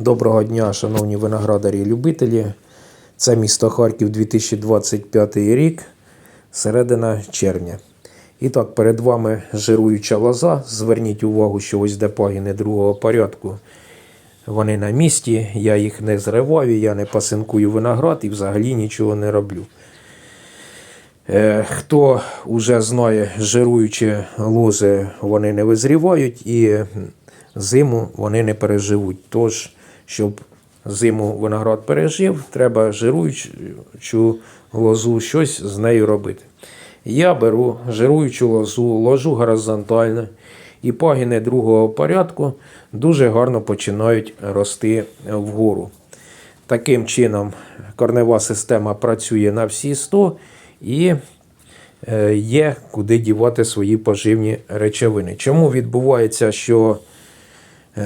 Доброго дня, шановні виноградарі і любителі. Це місто Харків 2025 рік, середина червня. І так, перед вами жируюча лоза. Зверніть увагу, що ось де пагіни другого порядку. Вони на місці, я їх не зриваю, я не пасинкую виноград і взагалі нічого не роблю. Е, Хто вже знає, жируючі лози вони не визрівають і зиму вони не переживуть. Тож, щоб зиму виноград пережив, треба жируючу лозу щось з нею робити. Я беру жируючу лозу, ложу горизонтально, і пагіни другого порядку дуже гарно починають рости вгору. Таким чином, корнева система працює на всі 100 і е, є куди дівати свої поживні речовини. Чому відбувається, що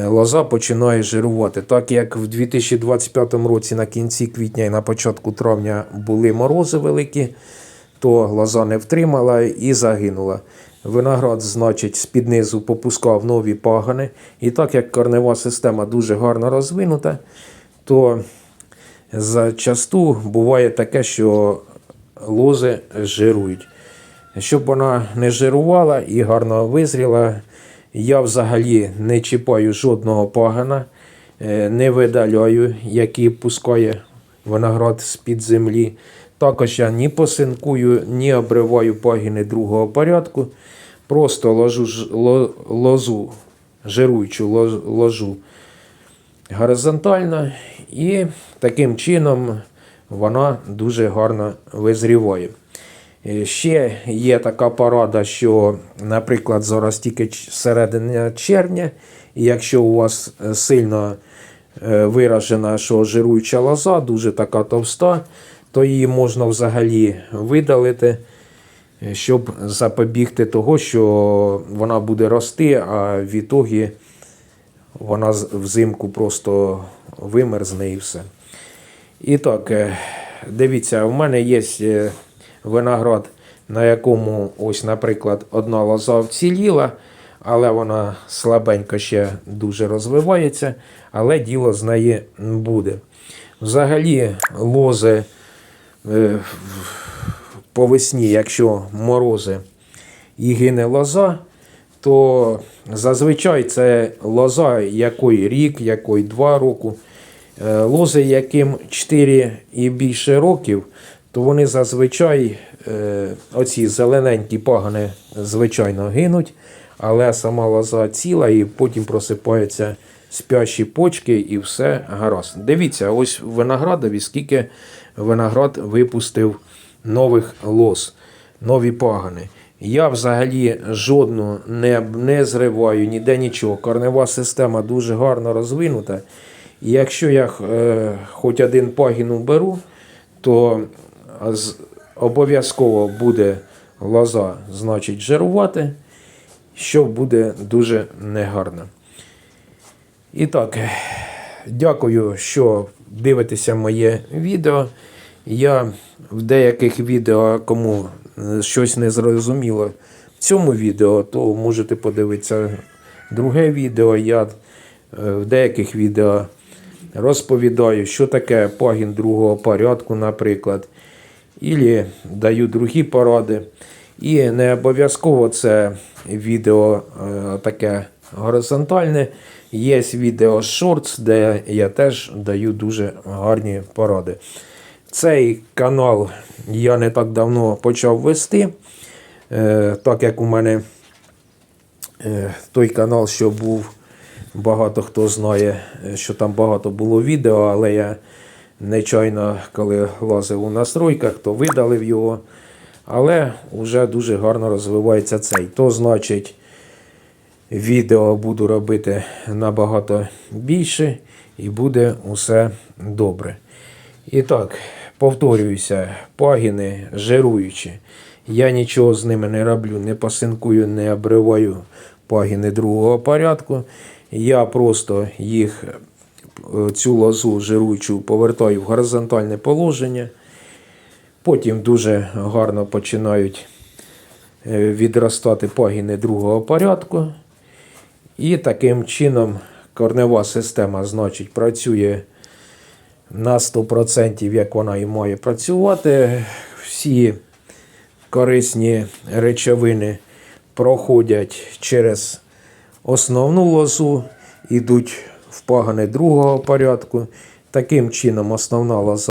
лоза починає жирувати? Так як в 2025 році на кінці квітня і на початку травня були морози великі, то лоза не втримала і загинула. Виноград, значить, з-під низу попускав нові пагани. І так як корнева система дуже гарно розвинута, то зачасту буває таке, що лози жирують. Щоб вона не жирувала і гарно визріла, я взагалі не чіпаю жодного пагана, е, не видаляю, який пускає виноград з-під землі. Також я ні посинкую, ні обриваю пагіни другого порядку. Просто ложу лозу, жируючу ложу горизонтально і таким чином вона дуже гарно визріває. Е, Ще є така порада, що, наприклад, зараз тільки середина червня, і якщо у вас е, сильно е, виражена, що жируюча лоза, дуже така товста, то її можна взагалі видалити, щоб запобігти того, що вона буде рости, а в ітогі вона взимку просто вимерзне і все. І так, дивіться, в мене є виноград, на якому, ось, наприклад, одна лоза вціліла, але вона слабенько ще дуже розвивається, але діло з неї буде. Взагалі, лози е, по весні, якщо морози і гине лоза, то зазвичай це лоза якої рік, якої два року. Е, Лози, яким 4 і більше років, то вони зазвичай е, оці зелененькі пагани звичайно гинуть, але сама лоза ціла і потім просипаються спящі почки і все гаразд. Дивіться, ось в виноградові скільки виноград випустив нових лоз, нові пагани. Я взагалі жодну не, не зриваю, ніде нічого. Корнева система дуже гарно розвинута. І якщо я е, хоч один пагін уберу, то обов'язково буде лоза, значить, жирувати, що буде дуже негарно. І так, дякую, що дивитеся моє відео. Я в деяких відео, кому щось не зрозуміло в цьому відео, то можете подивитися друге відео. Я е, в деяких відео розповідаю, що таке пагін другого порядку, наприклад. Ілі даю другі поради. І не обов'язково це відео е, таке горизонтальне. Є відео шортс, де я теж даю дуже гарні поради. Цей канал я не так давно почав вести, е, так як у мене е, той канал, що був, багато хто знає, що там багато було відео, але я нечайно, коли лазив у настройках, то видалив його. Але вже дуже гарно розвивається цей. То значить, відео буду робити набагато більше і буде усе добре. І так, повторююся, пагіни жируючі. Я нічого з ними не роблю, не пасинкую, не обриваю пагіни другого порядку. Я просто їх цю лозу жируючу повертаю в горизонтальне положення. Потім дуже гарно починають е, відростати пагіни другого порядку. І таким чином корнева система, значить, працює на 100%, як вона і має працювати. Всі корисні речовини проходять через основну лозу, йдуть в пагани другого порядку. Таким чином, основна лоза